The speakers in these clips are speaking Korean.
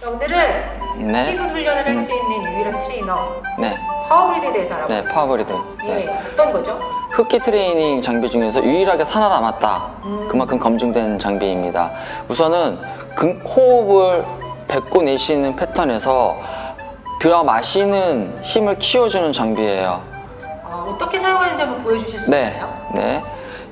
자, 오늘은 네. 뛰근 훈련을 할 수 있는 유일한 트레이너 네, 파워브리드에 대해서 알아보겠습니다. 네, 파워브리드. 예, 네. 어떤 거죠? 흡기 트레이닝 장비 중에서 유일하게 살아남았다. 음. 그만큼 검증된 장비입니다. 우선은 근- 호흡을 뱉고 내쉬는 패턴에서 들어 마시는 힘을 키워주는 장비예요. 아, 어떻게 사용하는지 한번 보여주실 수 네, 있나요? 네.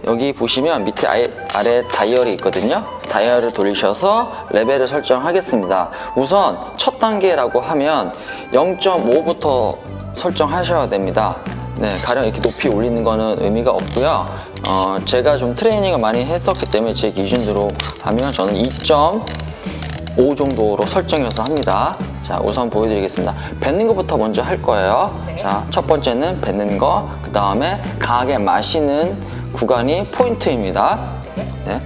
여기 보시면 밑에 아래 다이얼이 있거든요. 다이얼을 돌리셔서 레벨을 설정하겠습니다. 우선 첫 단계라고 하면 0.5부터 설정하셔야 됩니다. 네, 가령 이렇게 높이 올리는 거는 의미가 없고요. 어, 제가 좀 트레이닝을 많이 했었기 때문에 제 기준으로 하면 저는 2.5 정도로 설정해서 합니다. 자, 우선 보여드리겠습니다. 뱉는 것부터 먼저 할 거예요. 네. 자, 첫 번째는 뱉는 거, 그 다음에 강하게 마시는 구간이 포인트입니다. 네. 네.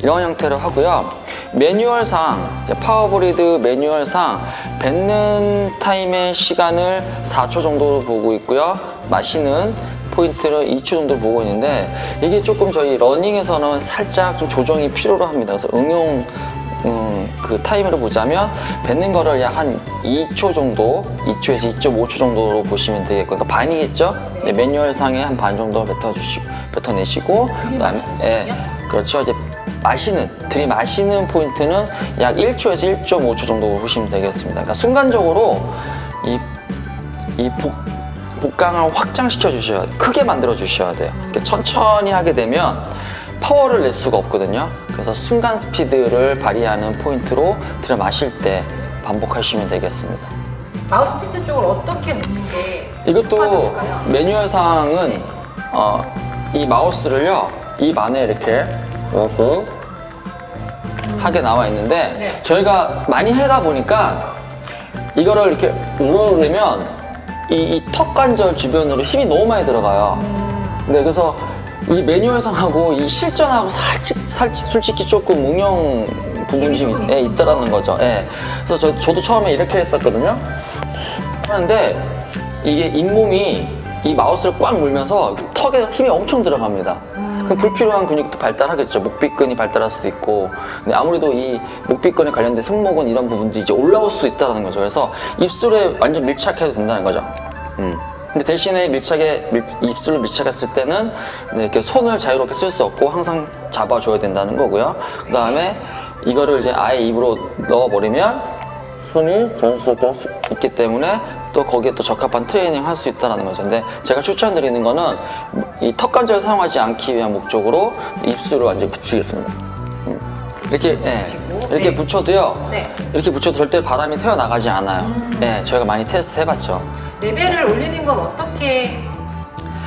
이런 형태로 하고요. 매뉴얼상, 파워브리드 매뉴얼상 뱉는 타임의 시간을 4초 정도로 보고 있고요. 마시는 포인트를 2초 정도 보고 있는데 이게 조금 저희 러닝에서는 살짝 좀 조정이 필요로 합니다. 그래서 응용 음, 그 타임으로 보자면 뱉는 거를 약 한 2초 정도, 2초에서 2.5초 정도로 보시면 되겠고, 그러니까 반이겠죠? 네, 매뉴얼 상에 한 반 정도 뱉어주시, 뱉어내시고, 그다음에 예, 그렇죠. 이제 마시는, 들이 마시는 포인트는 약 1초에서 1.5초 정도 보시면 되겠습니다. 그러니까 순간적으로 이, 이 복, 복강을 확장시켜 주셔야 돼요. 크게 만들어 주셔야 돼요. 천천히 하게 되면 파워를 낼 수가 없거든요. 그래서 순간 스피드를 발휘하는 포인트로 들여 마실 때 반복하시면 되겠습니다. 마우스피스 쪽을 어떻게 놓는 게 이것도 효과적일까요? 매뉴얼상은 네. 어, 이 마우스를요 입 안에 이렇게 넣고 하게 나와 있는데 네. 저희가 많이 하다 보니까 이거를 이렇게 누르면 이, 이 턱관절 주변으로 힘이 너무 많이 들어가요. 네, 그래서 이 매뉴얼상하고 이 실전하고 살짝, 살짝 솔직히 조금 응용 부분이 좀 있, 예, 있다라는 거죠. 예. 그래서 저, 저도 처음에 이렇게 했었거든요. 하는데 이게 잇몸이 이 마우스를 꽉 물면서 턱에 힘이 엄청 들어갑니다. 그럼 불필요한 근육도 발달하겠죠. 목비근이 발달할 수도 있고. 근데 아무래도 이 목비근에 관련된 승모근 이런 부분도 이제 올라올 수도 있다는 거죠. 그래서 입술에 완전 밀착해도 된다는 거죠. 음. 근데 대신에 밀착에 밀- 입술을 밀착했을 때는 네, 이렇게 손을 자유롭게 쓸 수 없고 항상 잡아줘야 된다는 거고요. 그 다음에 이거를 이제 아예 입으로 넣어버리면 손이 자연스럽게 할 수 있기 때문에 또 거기에 또 적합한 트레이닝 할 수 있다는 거죠. 근데 제가 추천드리는 거는 이 턱관절 사용하지 않기 위한 목적으로 입술을 완전히 붙이겠습니다. 음. 이렇게 예, 붙이고, 이렇게 네. 붙여도요. 네. 이렇게 붙여도 절대 바람이 새어 나가지 않아요. 예, 저희가 많이 테스트 해봤죠. 레벨을 올리는 건 어떻게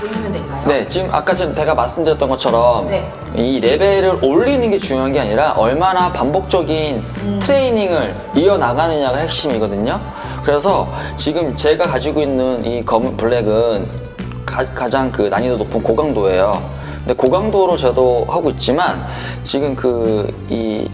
올리면 될까요? 네, 지금 아까 지금 제가 말씀드렸던 것처럼 네. 이 레벨을 올리는 게 중요한 게 아니라 얼마나 반복적인 음. 트레이닝을 이어나가느냐가 핵심이거든요. 그래서 지금 제가 가지고 있는 이 검은 블랙은 가, 장그 난이도 높은 고강도예요. 근데 고강도로 저도 하고 있지만 지금 그이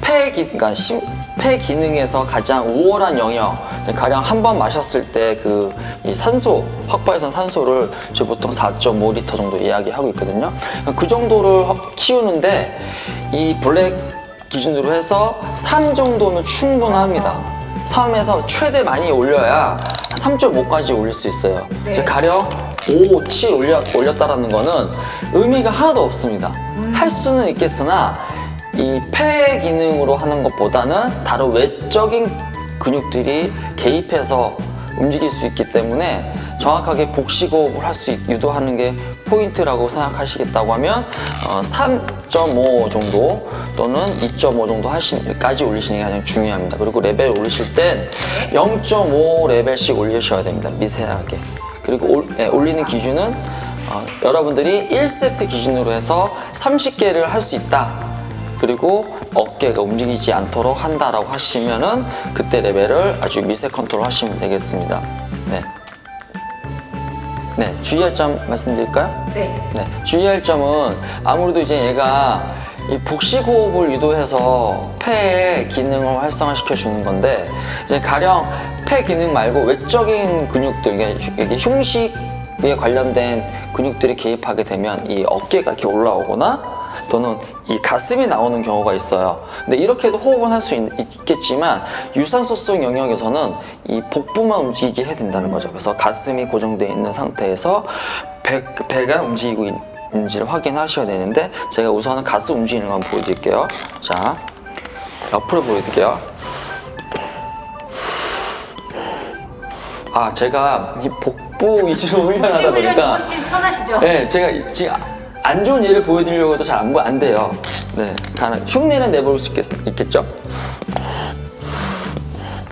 폐 기, 그러니까 심, 폐 기능에서 가장 우월한 영역, 가령 한 번 마셨을 때그이 산소, 확보해서 산소를 저희 보통 4.5리터 정도 이야기하고 있거든요. 그 정도를 확- 키우는데 이 블랙 기준으로 해서 3 정도면 충분합니다. 3에서 최대 많이 올려야 3.5까지 올릴 수 있어요. 네. 가령 5, 7 올려, 올렸다라는 거는 의미가 하나도 없습니다. 할 수는 있겠으나 이 폐 기능으로 하는 것보다는 다른 외적인 근육들이 개입해서 움직일 수 있기 때문에 정확하게 복식호흡을 할 수 유도하는 게 포인트라고 생각하시겠다고 하면 어, 3.5 정도 또는 2.5 정도 하시까지 올리시는 게 가장 중요합니다. 그리고 레벨 올리실 땐 0.5 레벨씩 올리셔야 됩니다. 미세하게. 그리고 올, 예, 올리는 기준은 어, 여러분들이 1세트 기준으로 해서 30개를 할 수 있다. 그리고 어깨가 움직이지 않도록 한다라고 하시면은 그때 레벨을 아주 미세 컨트롤 하시면 되겠습니다. 네. 네, 주의할 점 말씀드릴까요? 네. 네, 주의할 점은 아무래도 이제 얘가 이 복식호흡을 유도해서 폐의 기능을 활성화시켜 주는 건데 이제 가령 폐 기능 말고 외적인 근육들 이게, 흉- 이게 흉식 호흡에 관련된 근육들이 개입하게 되면 이 어깨가 이렇게 올라오거나 또는 이 가슴이 나오는 경우가 있어요. 근데 이렇게도 호흡은 할 수 있겠지만 유산소성 영역에서는 이 복부만 움직이게 해야 된다는 거죠. 그래서 가슴이 고정되어 있는 상태에서 배, 배가 움직이고 있는지를 확인하셔야 되는데 제가 우선은 가슴 움직이는 거 한번 보여드릴게요. 자, 옆으로 보여드릴게요. 아, 제가 이 복부 위주로 훈련하다 보니까 훨씬 편하시죠? 네, 제가 지금 안 좋은 예를 보여드리려고 해도 잘안 안 돼요. 네, 가능. 흉내는 내볼 수 있겠, 있겠죠?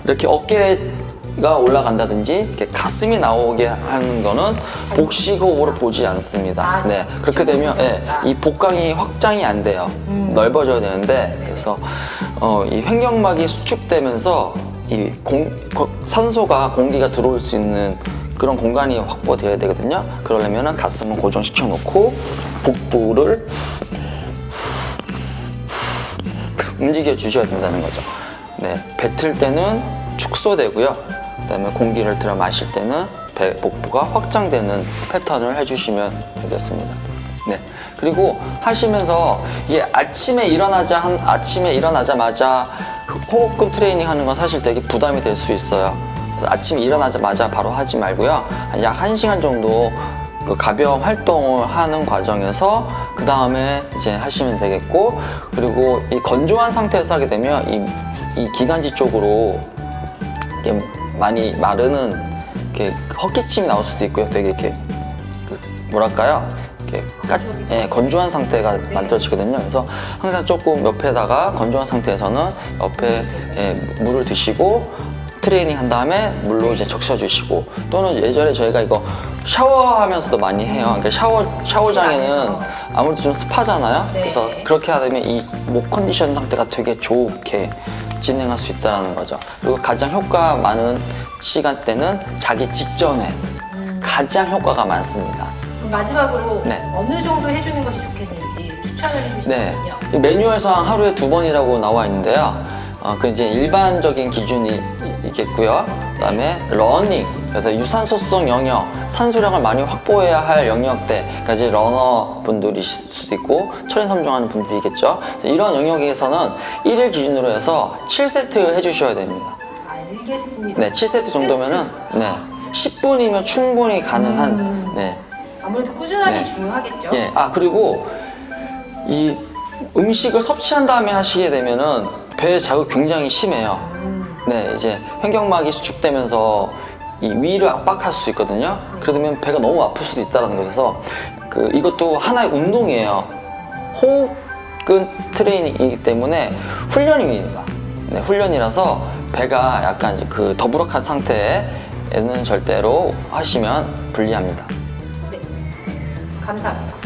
이렇게 어깨가 올라간다든지 이렇게 가슴이 나오게 하는 거는 복식호흡으로 보지 않습니다. 아, 네, 그렇게 되면 예, 이 복강이 확장이 안 돼요. 넓어져야 되는데 그래서 어, 이 횡격막이 수축되면서 이 공, 거- 산소가 공기가 들어올 수 있는 그런 공간이 확보돼야 되거든요. 그러려면 가슴은 고정시켜 놓고 복부를 움직여 주셔야 된다는 거죠. 네, 뱉을 때는 축소되고요. 그다음에 공기를 들어 마실 때는 배, 복부가 확장되는 패턴을 해주시면 되겠습니다. 네. 그리고 하시면서 이게 아침에 일어나자 한 아침에 일어나자마자 호흡근 트레이닝 하는 건 사실 되게 부담이 될 수 있어요. 아침에 일어나자마자 바로 하지 말고요. 약 1시간 정도 그 가벼운 활동을 하는 과정에서 그 다음에 이제 하시면 되겠고 그리고 이 건조한 상태에서 하게 되면 이, 이 기관지 쪽으로 이게 많이 마르는 이렇게 헛기침이 나올 수도 있고요. 되게 이렇게 그 뭐랄까요? 이렇게 까, 예, 건조한 상태가 만들어지거든요. 그래서 항상 조금 옆에다가 건조한 상태에서는 옆에 예, 물을 드시고 트레이닝 한 다음에 물로 이제 적셔주시고 또는 예전에 저희가 이거 샤워하면서도 많이 해요. 그러니까 샤워 샤워장에는 아무래도 좀 습하잖아요. 네. 그래서 그렇게 하다 보면 이 목 컨디션 상태가 되게 좋게 진행할 수 있다는 거죠. 그리고 가장 효과 많은 시간대는 자기 직전에 가장 효과가 많습니다. 그럼 마지막으로 네. 어느 정도 해주는 것이 좋겠는지 추천을 네. 해주시면요. 이 매뉴얼상 하루에 두 번이라고 나와 있는데요. 어, 그 이제 일반적인 기준이 이- 있겠고요. 그다음에 러닝, 그래서 유산소성 영역, 산소량을 많이 확보해야 할 영역대, 그러니까 러너 분들일 수도 있고 철인섬정하는 분들이겠죠. 그래서 이런 영역에서는 1일 기준으로 해서 7세트 해주셔야 됩니다. 알겠습니다. 네, 7세트 정도면은 네, 10분이면 충분히 가능한 음. 네, 아무래도 꾸준함이 네. 중요하겠죠. 예, 아 그리고 이 음식을 섭취한 다음에 하시게 되면은 배 자극 굉장히 심해요. 음, 네, 이제 횡격막이 수축되면서 이 위를 압박할 수 있거든요. 그러면 배가 너무 아플 수도 있다는 거라서 그 이것도 하나의 운동이에요. 호흡근 트레이닝이기 때문에 훈련입니다. 네, 훈련이라서 배가 약간 그 더부룩한 상태에는 절대로 하시면 불리합니다. 네. 감사합니다.